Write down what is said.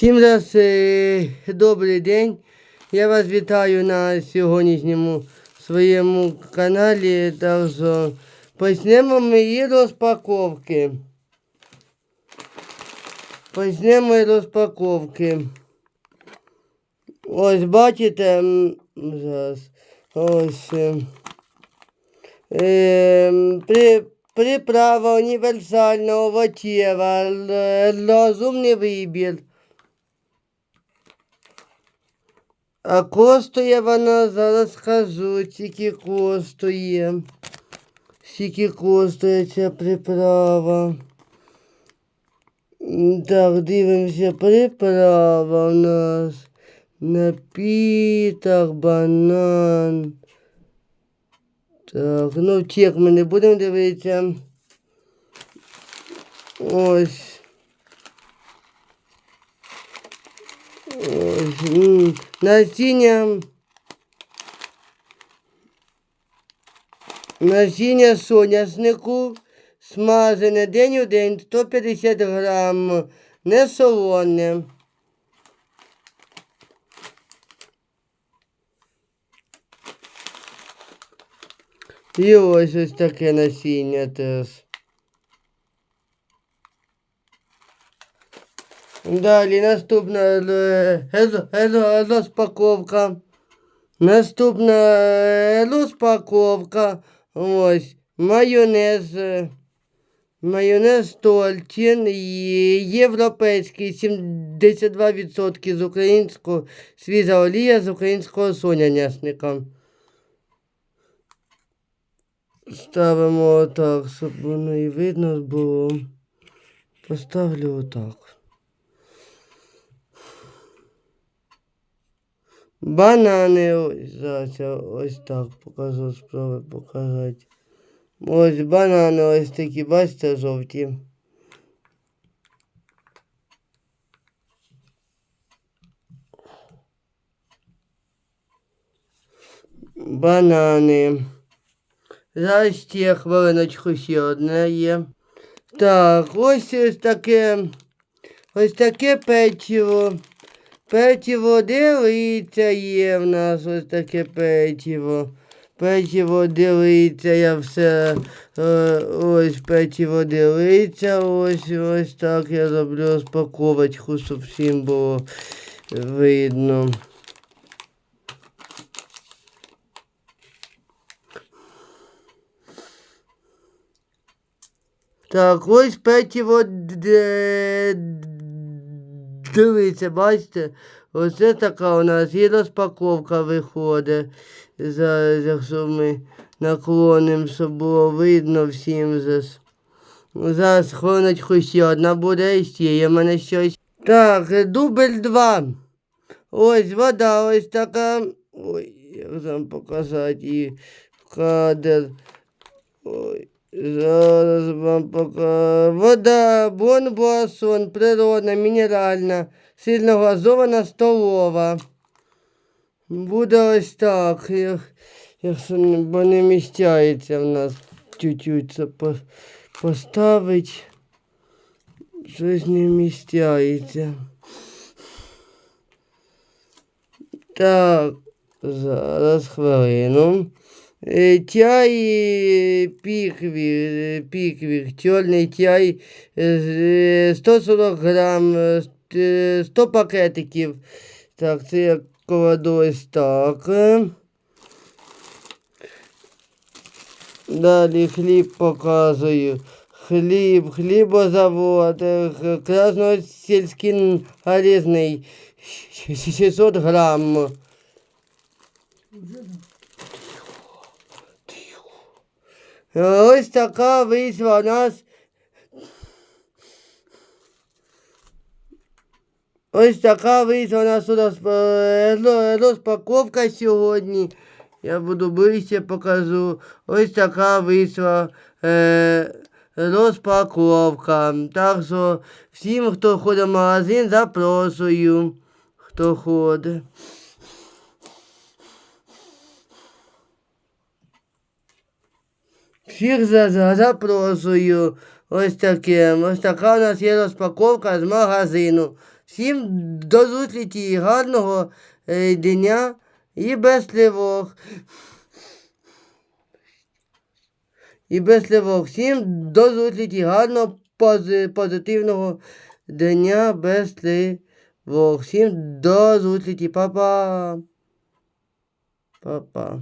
Всім раз добрий день. Я вас вітаю на сьогоднішньому своєму каналі. Так що почнемо ми її розпаковки. Почнемо розпаковки. Ось бачите, зараз. Ось. е, при, приправа універсальна овочева, розумний вибір. А коштує вона, зараз скажу, скільки коштує. Скільки коштує ця приправа. Так, дивимося, приправа у нас. Напіток, банан. Так, ну чек ми не будемо дивитися. Ось. Ось. м, Насіння. Насіння соняшнику. Смажене день у день 150 грам. Не солоне. І ось ось таке насіння теж. Далі наступна е, е, розпаковка. Наступна е, розпаковка. Ось майонез. е, Майонез Тольчин європейський 72% з українського свіжа олія з українського соняшника. Ставимо отак, щоб воно і видно було. Поставлю отак. Банани ось зараз ось так покажу, спробую показати. Ось банани ось такі, бачите, жовті. Банани. Зараз ще хвилиночку ще одне є. Так, ось ось таке. Ось таке печиво. Печиво дивиться є в нас ось таке печиво. Печиво дивиться, я все е, ось печиво дивиться, ось ось так я роблю розпаковочку, щоб всім було видно. Так, ось печиво д- дивіться, бачите? Оце така у нас і розпаковка виходить. Зараз, якщо ми наклонимо, щоб було видно всім зараз. Зараз хвилиночку ще одна буде і ще є в мене щось. Так, дубль 2. Ось вода, ось така. Ой, як вам показати її кадр. Ой. Зараз вам покажу. Вода, бонбуасон, природна, мінеральна, сильно газована, столова. Буде ось так. як- бо не міщається в нас чуть-чуть це по- поставить. Щось не вміщається. Так, зараз хвилину. Е, Чай е, піквік, е, піквік, чорний чай, е, з- е, 140 грам, е, ст- е, 100 пакетиків. Так, це я кладу ось так. е. Далі хліб показую. Хліб, хлібозавод, е, красносільський гарізний, 600 грам. Ось така вийшла нас. Ось така вийшла нас е, ро- розпаковка сьогодні. Я буду ближче покажу. Ось така вийшла е, розпаковка. Так що всім, хто ходить в магазин, запрошую. Хто ходить. Всіх за- за- запрошую. ось таке. Ось така у нас є розпаковка з магазину. Всім до зустрічі, гарного е, дня і без тривог. І без тривог. Всім до зустрічі, гарного пози- позитивного дня без тривог. Всім до зустрічі, па-па. Па-па.